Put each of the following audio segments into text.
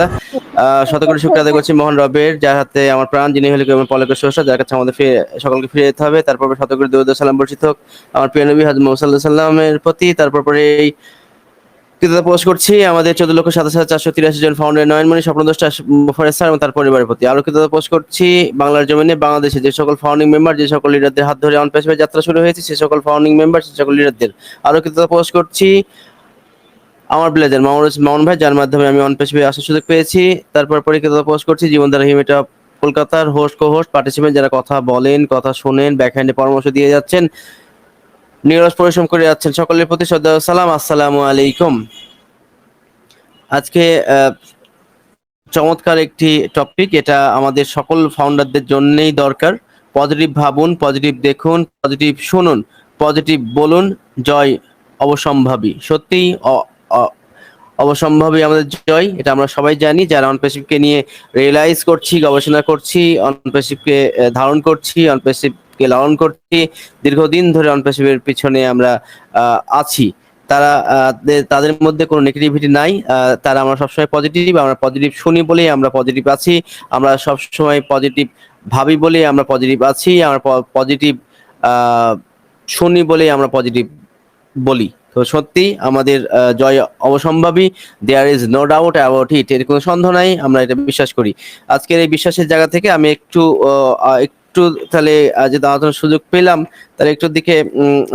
ইনশাল্লাহ আহ, শত করে শুক্র আদায় করছি মোহন রবের যার হাতে আমার প্রাণ যিনি হলে আমার পলকের স্রষ্টা যার কাছে আমাদের সকলকে ফিরে যেতে হবে। তারপর শত করে দৌদ সালাম বর্ষিত হোক। আমার প্রিয় নবী মোহাম্মদ সাল্লামের প্রতি তারপর পরে এই কৃতজ্ঞতা পোস্ট করছি আমাদের চোদ্দ লক্ষ সাতাশ হাজার চারশো তিরাশি জন ফাউন্ডার নয়নমণি স্বপ্নদোষটা মুফারেজ স্যার এবং তার পরিবারের প্রতি। আরও কৃতজ্ঞতা পোস্ট করছি বাংলার জমিনে বাংলাদেশে যে সকল ফাউন্ডিং মেম্বার যে সকল লিডারদের হাত ধরে অন পেশবে যাত্রা শুরু হয়েছে সে সকল ফাউন্ডিং মেম্বার সে সকল লিডারদের আরও কৃতজ্ঞতা পোস্ট করছি। আমার ব্লেজার, মামুন মামুন ভাই, যার মাধ্যমে আমি অন পেশবে আসার সুযোগ পেয়েছি। তারপর পরীক্ষা পোস্ট করছি, জীবনধারা হিমেটা কলকাতার হোস্ট কো হোস্ট পার্টিসিপেন্ট যারা কথা বলেন, কথা শোনেন ব্যাকহ্যান্ডে পরামর্শ দিয়ে যাচ্ছেন, নিরস পরিশ্রম করে যাচ্ছেন, সকলের প্রতি শ্রদ্ধা সালাম। আসসালামু আলাইকুম। আজকে চমৎকার একটি টপিক এটা আমাদের সকল ফাউন্ডারদের জন্যই দরকার। পজিটিভ ভাবুন পজিটিভ দেখুন পজিটিভ শুনুন পজিটিভ বলুন, জয় অবসম্ভাবী। সত্যিই অবসম্ভাবী আমাদের জয়, এটা আমরা সবাই জানি। যারা অনপেসিভকে নিয়ে রিয়েলাইজ করছি, গবেষণা করছি অনপেসিভকে ধারণ করছি অনপেসিভকে লালন করছি, দীর্ঘদিন ধরে অনপেসিভের পিছনে আমরা আছি। তারা তাদের মধ্যে কোনো নেগেটিভিটি নাই। তারা আমরা সবসময় পজিটিভ আমরা পজিটিভ শুনি বলেই আমরা পজিটিভ আছি। আমরা সবসময় পজিটিভ ভাবি বলেই আমরা পজিটিভ আছি। আমরা পজিটিভ শুনি বলেই আমরা পজিটিভ বলি। তো সত্যি আমাদের জয় অবসম্ভাবী there is no doubt about it এর কোনো সন্দেহ নাই, আমরা এটা বিশ্বাস করি। আজকের এই বিশ্বাসের জায়গা থেকে আমি একটু একটু তাহলে যে আলোচনার সুযোগ পেলাম, তাহলে একটু দিকে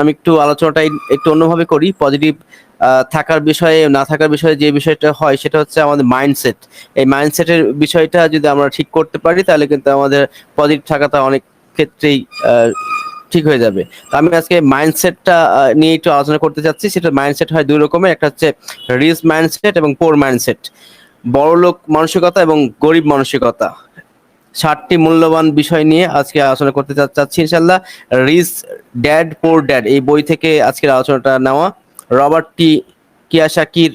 আমি একটু আলোচনাটা একটু অন্যভাবে করি পজিটিভ থাকার বিষয়ে, না থাকার বিষয়ে যে বিষয়টা হয়, সেটা হচ্ছে আমাদের মাইন্ডসেট এই মাইন্ডসেটের বিষয়টা যদি আমরা ঠিক করতে পারি, তাহলে কিন্তু আমাদের পজিটিভ থাকাটা অনেক ক্ষেত্রেই ঠিক হয়ে যাবে। তো আমি আজকে মাইন্ডসেটটা নিয়ে একটু আলোচনা করতে চাচ্ছি। সেটা মাইন্ডসেট হয় দুই রকমের। একটা হচ্ছে রিচ মাইন্ডসেট এবং পোর মাইন্ডসেট বড়লোক মানসিকতা এবং গরিব মানসিকতা। ষাটটি মূল্যবান বিষয় নিয়ে আজকে আলোচনা করতে চাচ্ছি ইনশাল্লাহ রিচ ড্যাড পোর ড্যাড এই বই থেকে আজকের আলোচনাটা নেওয়া। রবার্ট টি কিয়াসাকির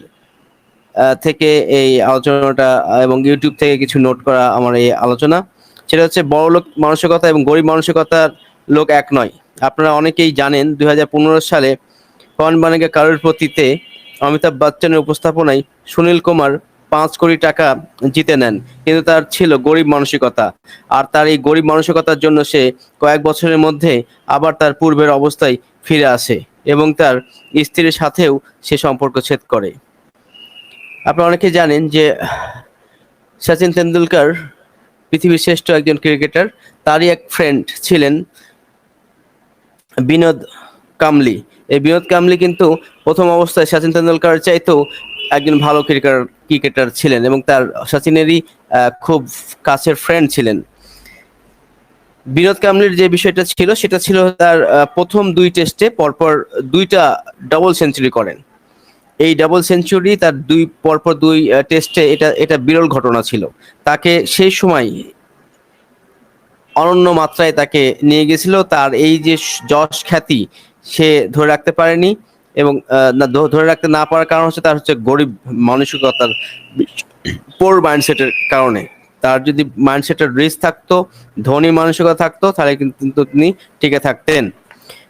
আহ, থেকে এই আলোচনাটা এবং ইউটিউব থেকে কিছু নোট করা আমার এই আলোচনা। সেটা হচ্ছে বড়লোক মানসিকতা এবং গরিব মানসিকতার লোক এক নয়। আপনারা অনেকেই জানেন দু হাজার পনেরো সালে কন বানেগা কারোর প্রতিতে অমিতাভ বচ্চনের উপস্থাপনায় সুনীল কুমার পাঁচ কোটি টাকা জিতে নেন। কিন্তু তার ছিল গরিব মানসিকতা। আর তার এই গরিব মানসিকতার জন্য সে কয়েক বছরের মধ্যে আবার তার পূর্বের অবস্থায় ফিরে আসে এবং তার স্ত্রীর সাথেও সে সম্পর্ক ছেদ করে। আপনারা অনেকে জানেন যে সচিন তেন্ডুলকার, পৃথিবীর শ্রেষ্ঠ একজন ক্রিকেটার, তারই এক ফ্রেন্ড ছিলেন বিনোদ কামলি। এই বিনোদ কামলি কিন্তু প্রথম অবস্থায় সচিন তেন্ডুলকার চাইতেও একজন ভালো ক্রিকেটার ক্রিকেটার ছিলেন এবং তার, সচিনেরই খুব কাছের ফ্রেন্ড ছিলেন। বিনোদ কামলির যে বিষয়টা ছিল, সেটা ছিল তার প্রথম দুই টেস্টে পরপর দুইটা ডাবল সেঞ্চুরি করেন। এই ডাবল সেঞ্চুরি তার দুই, পরপর দুই টেস্টে এটা এটা বিরল ঘটনা ছিল। তাকে সেই সময় অনন্য মাত্রায় তাকে নিয়ে গেছিল। তার এই যে যশ খ্যাতি সে ধরে রাখতে পারেনি এবং ধরে রাখতে না পারার কারণ হচ্ছে তার হচ্ছে গরিব মানসিকতার পোর মাইন্ডসেটের কারণে। তার যদি মাইন্ডসেটের রিস্ক থাকতো, ধনী মানসিকতা থাকতো, তাহলে কিন্তু তিনি টিকে থাকতেন।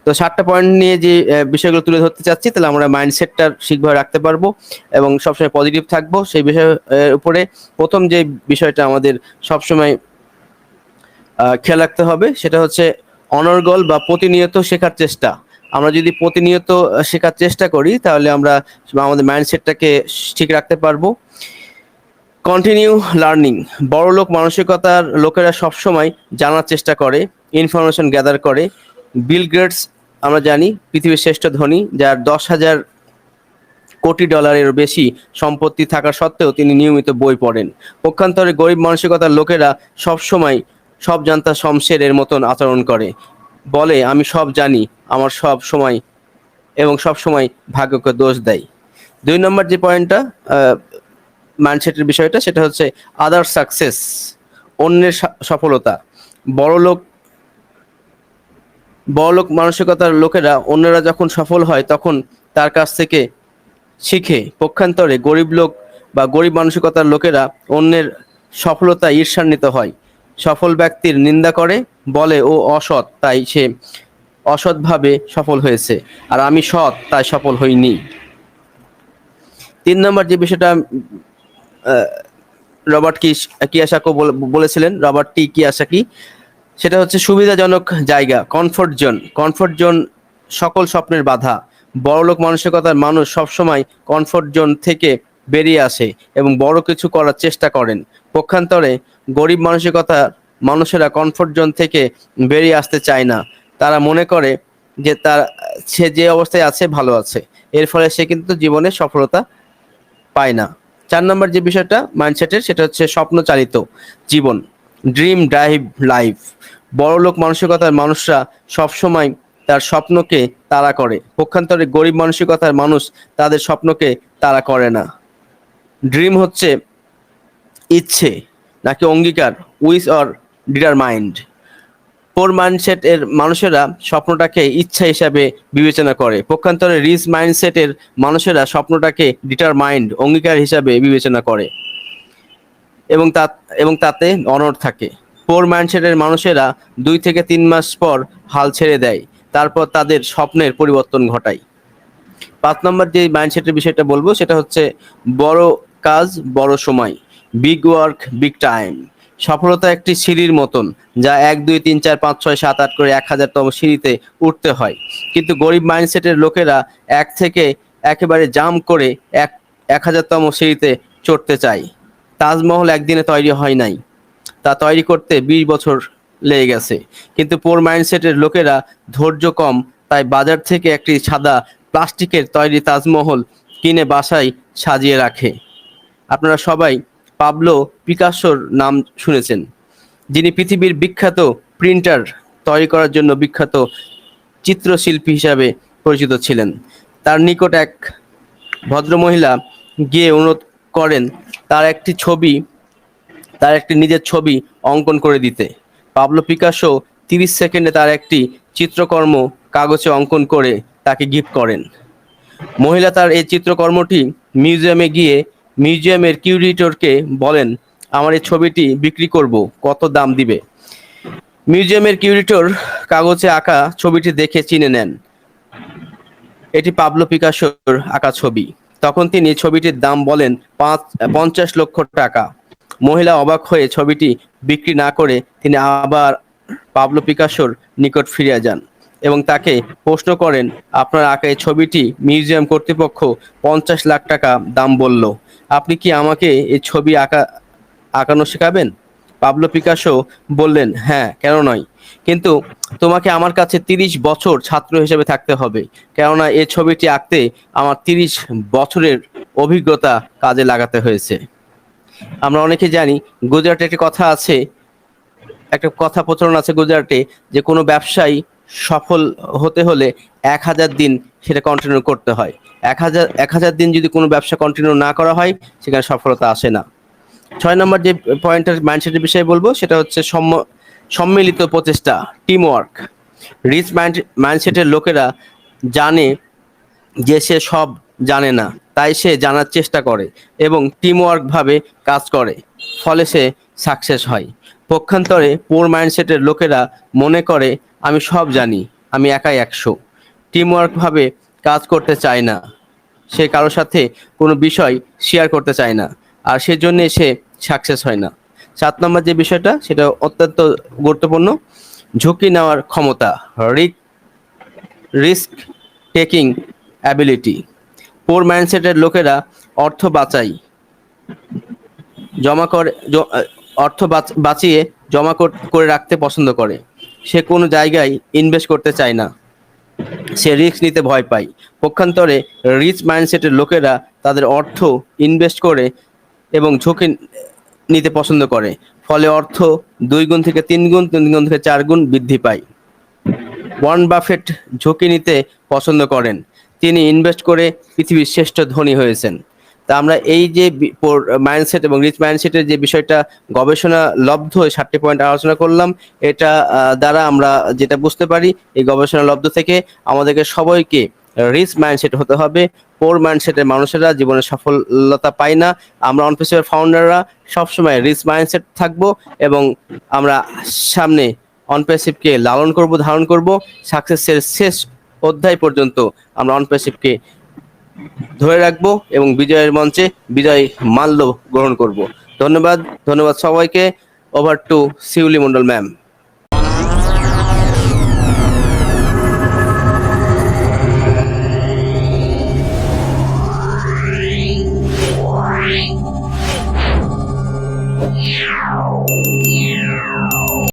তো সাতটা পয়েন্ট নিয়ে যে বিষয়গুলো তুলে ধরতে চাচ্ছি, তাহলে আমরা মাইন্ডসেটটা ঠিকভাবে রাখতে পারব এবং সবসময় পজিটিভ থাকব। সেই বিষয়ের উপরে প্রথম যে বিষয়টা আমাদের সবসময় খেয়াল রাখতে হবে। সেটা হচ্ছে অনর্গল বা প্রতিনিয়ত শেখার চেষ্টা। আমরা যদি প্রতিনিয়ত শেখার চেষ্টা করি, তাহলে আমরা আমাদের মাইন্ডসেটটাকে ঠিক রাখতে পারব। কন্টিনিউ লার্নিং বড়লোক মানসিকতার লোকেরা সবসময় জানার চেষ্টা করে ইনফরমেশন গ্যাদার করে। বিল গেটস আমরা জানি, পৃথিবীর শ্রেষ্ঠ ধনী, যার দশ হাজার কোটি ডলারের বেশি সম্পত্তি থাকা সত্ত্বেও তিনি নিয়মিত বই পড়েন। পক্ষান্তরে গরিব মানসিকতার লোকেরা সবসময় সব জানতা শমশেরের মতন আচরণ করে। বলে, আমি সব জানি, আমার সব সময় এবং সব সময় ভাগ্যকে দোষ দেয়। দুই নম্বর যে পয়েন্টটা মাইন্ডসেটের বিষয়টা, সেটা হচ্ছে আদার সাকসেস অন্যের সফলতা। বড়লোক বড়লোক মানসিকতার লোকেরা অন্যরা যখন সফল হয়, তখন তার কাছ থেকে শিখে, পক্ষান্তরে গরিব লোক বা গরিব মানসিকতার লোকেরা অন্যের সফলতা ঈর্ষান্বিত হয়। সফল ব্যক্তির নিন্দা করে, বলে ও অসৎ, তাই সে অসৎভাবে সফল হয়েছে। আর আমি সৎ, তাই সফল হইনি। তিন নম্বর যে বিষয়টা রবার্ট কি কিয়াসাকো বলে- বলেছিলেন, রবার্ট টি কিয়াসাকি, সেটা হচ্ছে সুবিধাজনক জায়গা কমফোর্ট জোন কমফোর্ট জোন সকল স্বপ্নের বাধা। বড়লোক মানসিকতার মানুষ সবসময় কমফোর্ট জোন থেকে বেরিয়ে আসে এবং বড় কিছু করার চেষ্টা করেন। পক্ষান্তরে গরিব মানসিকতার মানুষেরা কমফোর্ট জোন থেকে বেরিয়ে আসতে চায় না। তারা মনে করে যে তার, সে যে অবস্থায় আছে, ভালো আছে। এর ফলে সে কিন্তু জীবনে সফলতা পায় না। চার নম্বর যে বিষয়টা মাইন্ডসেটের সেটা হচ্ছে স্বপ্ন চালিত জীবন ড্রিম ড্রাইভ লাইফ বড়লোক মানসিকতার মানুষরা সবসময় তার স্বপ্নকে তাড়া করে। পক্ষান্তরে গরিব মানসিকতার মানুষ তাদের স্বপ্নকে তাড়া করে না। ড্রিম হচ্ছে ইচ্ছে নাকি অঙ্গীকার wish or determined poor mindset এর মানুষেরা স্বপ্নটাকে ইচ্ছা হিসাবে বিবেচনা করে। পক্ষান্তরে রিচ মাইন্ডসেটের মানুষেরা স্বপ্নটাকে ডিটার মাইন্ড অঙ্গীকার হিসাবে বিবেচনা করে এবং তা, এবং তাতে অনড় থাকে। পোর মাইন্ডসেটের মানুষেরা দুই থেকে তিন মাস পর হাল ছেড়ে দেয়, তারপর তাদের স্বপ্নের পরিবর্তন ঘটায়। পাঁচ নম্বর যে মাইন্ডসেটের বিষয়টা বলব, সেটা হচ্ছে বড় কাজ, বড় সময়। বিগ ওয়ার্ক বিগ টাইম সফলতা একটি সিঁড়ির মতন, যা এক, দুই, তিন, চার, পাঁচ, ছয়, সাত, আট করে এক হাজারতম সিঁড়িতে উঠতে হয়। কিন্তু গরিব মাইন্ডসেটের লোকেরা এক থেকে একেবারে জাম করে এক এক হাজারতম সিঁড়িতে চড়তে চায়। তাজমহল একদিনে তৈরি হয় নাই। তা তৈরি করতে বিশ বছর লেগে গেছে। কিন্তু পোর মাইন্ডসেটের লোকেরা ধৈর্য কম, তাই বাজার থেকে একটি সাদা প্লাস্টিকের তৈরি তাজমহল কিনে বাসায় সাজিয়ে রাখে। আপনারা সবাই পাবলো পিকাসোর নাম শুনেছেন। যিনি পৃথিবীর বিখ্যাত প্রিন্টার তৈরি করার জন্য বিখ্যাত চিত্রশিল্পী হিসাবে পরিচিত ছিলেন। তার নিকট এক ভদ্রমহিলা গিয়ে অনুরোধ করেন, তার একটি ছবি, তার একটি নিজের ছবি অঙ্কন করে দিতে। পাবলো পিকাসো তিরিশ সেকেন্ডে তার একটি চিত্রকর্ম কাগজে অঙ্কন করে তাকে গিফট করেন। মহিলা তার এই চিত্রকর্মটি মিউজিয়ামে গিয়ে মিউজিয়ামের কিউরিটরকে বলেন, আমার এই ছবিটি বিক্রি করব, কত দাম দিবে? মিউজিয়ামের কিউরেটর কাগজে আঁকা ছবিটি দেখে চিনে নেন। এটি পাবলো পিকাসোর আঁকা ছবি। তখন তিনি ছবিটির দাম বলেন, পাঁচ, পঞ্চাশ লক্ষ টাকা। মহিলা অবাক হয়ে ছবিটি বিক্রি না করে তিনি আবার পাবলো পিকাসোর নিকট ফিরে যান এবং তাকে প্রশ্ন করেন, আপনার আঁকা এই ছবিটি মিউজিয়াম কর্তৃপক্ষ পঞ্চাশ লাখ টাকা দাম বলল। আপনি কি আমাকে এই ছবি আঁকা, আঁকানো শেখাবেন? পাবলো পিকাসো বললেন হ্যাঁ কেন নয়। কিন্তু তোমাকে আমার কাছে তিরিশ বছর ছাত্র হিসেবে থাকতে হবে। কেননা এই ছবিটি আঁকতে আমার তিরিশ বছরের অভিজ্ঞতা কাজে লাগাতে হয়েছে। আমরা অনেকে জানি, গুজরাটে একটি কথা আছে, একটা কথা প্রচলন আছে গুজরাটে যে কোনো ব্যবসায়ী সফল হতে হলে এক হাজার দিন সেটা কন্টিনিউ করতে হয়। এক হাজার এক হাজার দিন যদি কোনো ব্যবসা কন্টিনিউ না করা হয়, সেখানে সফলতা আসে না। ছয় নম্বর যে পয়েন্টের মাইন্ডসেটের বিষয়ে বলব, সেটা হচ্ছে সম্ম- সম্মিলিত প্রচেষ্টা টিম ওয়ার্ক রিচ মাইন্ড মাইন্ডসেটের লোকেরা জানে যে সে সব জানে না, তাই সে জানার চেষ্টা করে এবং টিম ওয়ার্ক ভাবে কাজ করে, ফলে সে সাকসেস হয়। পক্ষান্তরে পোর মাইন্ডসেটের লোকেরা মনে করে, আমি সব জানি, আমি একাই একশো। টিমওয়ার্কভাবে কাজ করতে চায় না। সে কারোর সাথে কোনো বিষয় শেয়ার করতে চায় না। আর সেজন্য সে সাকসেস হয় না। সাত নম্বর যে বিষয়টা, সেটা অত্যন্ত গুরুত্বপূর্ণ। ঝুঁকি নেওয়ার ক্ষমতা risk risk taking ability poor মাইন্ডসেটের লোকেরা অর্থ বাঁচাই জমা করে অর্থ বাঁচ- বাঁচিয়ে জমা করে রাখতে পছন্দ করে। সে কোনো জায়গায় ইনভেস্ট করতে চায় না। সে রিস্ক নিতে ভয় পায়। পক্ষান্তরে রিচ মাইন্ডসেটের লোকেরা তাদের অর্থ ইনভেস্ট করে এবং ঝুঁকি নিতে পছন্দ করে। ফলে অর্থ দুই গুণ থেকে তিন গুণ তিন গুণ থেকে চার গুণ বৃদ্ধি পায়। ওয়ার্ন বাফেট ঝুঁকি নিতে পছন্দ করেন। তিনি ইনভেস্ট করে পৃথিবীর শ্রেষ্ঠ ধনী হয়েছেন। তা আমরা এই যে মাইন্ডসেট এবং রিচ মাইন্ডসেটের যে বিষয়টা গবেষণা লব্ধ সাতটি পয়েন্ট আলোচনা করলাম, এটা দ্বারা আমরা যেটা বুঝতে পারি, এই গবেষণা লব্ধ থেকে আমাদেরকে সবাইকে রিচ মাইন্ডসেট হতে হবে পোর মাইন্ডসেটের মানুষেরা জীবনে সফলতা পায় না, আমরা অনপেসিভের ফাউন্ডাররা সবসময় রিচ মাইন্ডসেট থাকব এবং আমরা সামনে অনপেসিভকে লালন করব, ধারণ করব সাকসেসের শেষ অধ্যায় পর্যন্ত আমরা অনপেসিভকে ধরে রাখব এবং বিজয়ের মঞ্চে বিজয় মাল্য গ্রহণ করব। ধন্যবাদ ধন্যবাদ সবাইকে। Over to Shiuli Mondal ma'am